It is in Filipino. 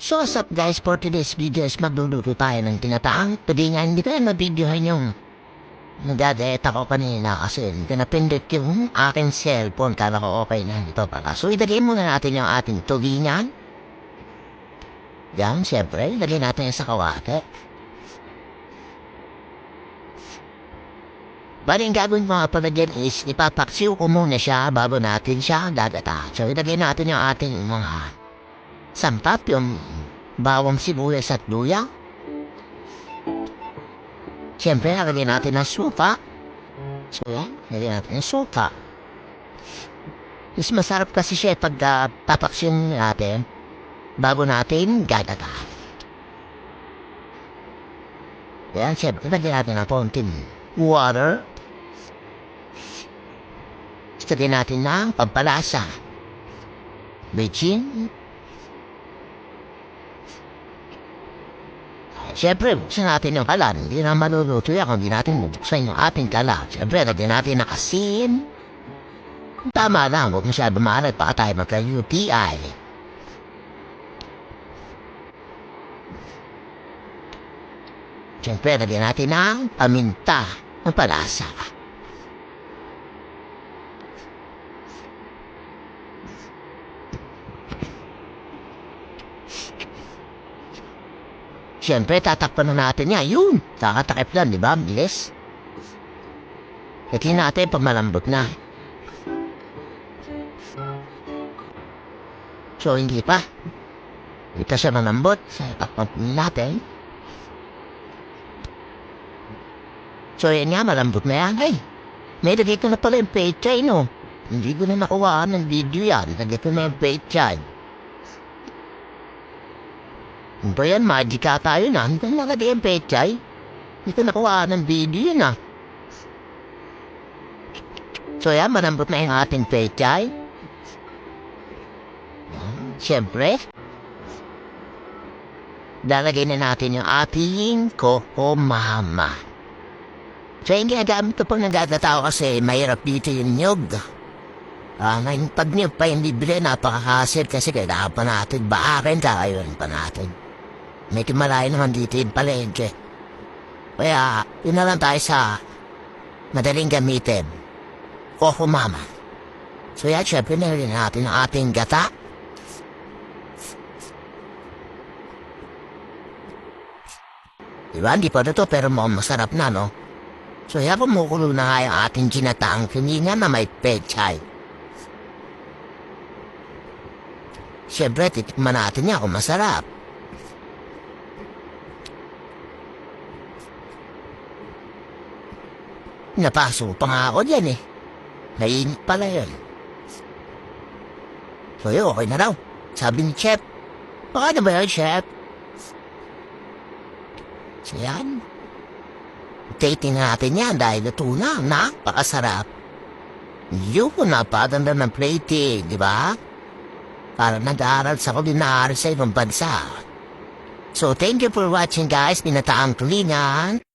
So what's up guys, for today's video is magluluto tayo ng tinataang Pwede nga hindi ko na videohan yung Nagdadeta ko kanina? Kasi pinapindot yung aking cellphone. Kala ko okay na ito pala. So ilagay muna natin yung ating tulingan. Yan, syempre, ilagay natin yan sa kawate. Bali, ang gagawin mga palagyan is ipapaksiw ko muna siya bago natin siya dadata. So, ilagay natin yung ating mga sampap, yung bawang sibuyas at luya. Siyempre, lagyan natin ng supa. So, yan, lagyan natin ng supa. Mas masarap kasi siya pag uh, papaksiw natin bago natin gadata. Yan, siyempre, lagyan natin ng konting water. Lagyan natin ng pampalasa. Bechin. Siyempre, buksan natin yung kalan. Hindi na maluluto yan kung hindi natin bubuksan yung ating kalan. Siyempre, lagyan natin ng asin. Tama lang, huwag masyado maalat baka tayo magka-UTI. Siyempre, lagyan natin ng paminta ng palasa. Siyempre, tatakpan na natin yan. Yun! Takatakip lang, di ba? Bilis. Lagyan natin pag malambot na. So, hindi pa. Pa siya malambot. Takpan natin. So, yan nga, malambot na yan. Ay, may lagay ko na pala yung pechay, no? Hindi ko na nakuha ng video yan. Lagay ko na yung. Ano ba yan? Magic ata yun ah. Hindi ko nakalagay yung pechay. Hindi ko nakuha ng video yun ah. So yan, malambot na yung ating pechay. Siyempre, lalagay na natin yung ating koko mama. So yung ginagamit ko pag nagdadataw kasi mahirap dito yung nyog. Ah, ngayon pag nyog pa yung libre, napakahasil kasi kailangan pa natin baakin kakayunin pa natin. Medyo malayo naman dito yung palengke. Kaya, yun na lang tayo sa madaling gamitin. Koko mama. So yan, syempre nilagyan natin ang ating gata. Diba, hindi pa na to, pero masarap na, no? So yan, kumukulo na nga yung ating ginataang kininga na may pechay. Siyempre, titikman natin niya kung masarap. Napaso pa nga ako dyan eh. Mainit pala yun. So yun, okay na raw. Sabi ni Chef. Baka na ba yun, Chef? So yan. Dating natin yan dahil ito na, napakasarap. Yun, napaganda ng plating, di ba? Para nag-aaral sa kulinary sa ibang bansa. So thank you for watching guys, binataang tulingan.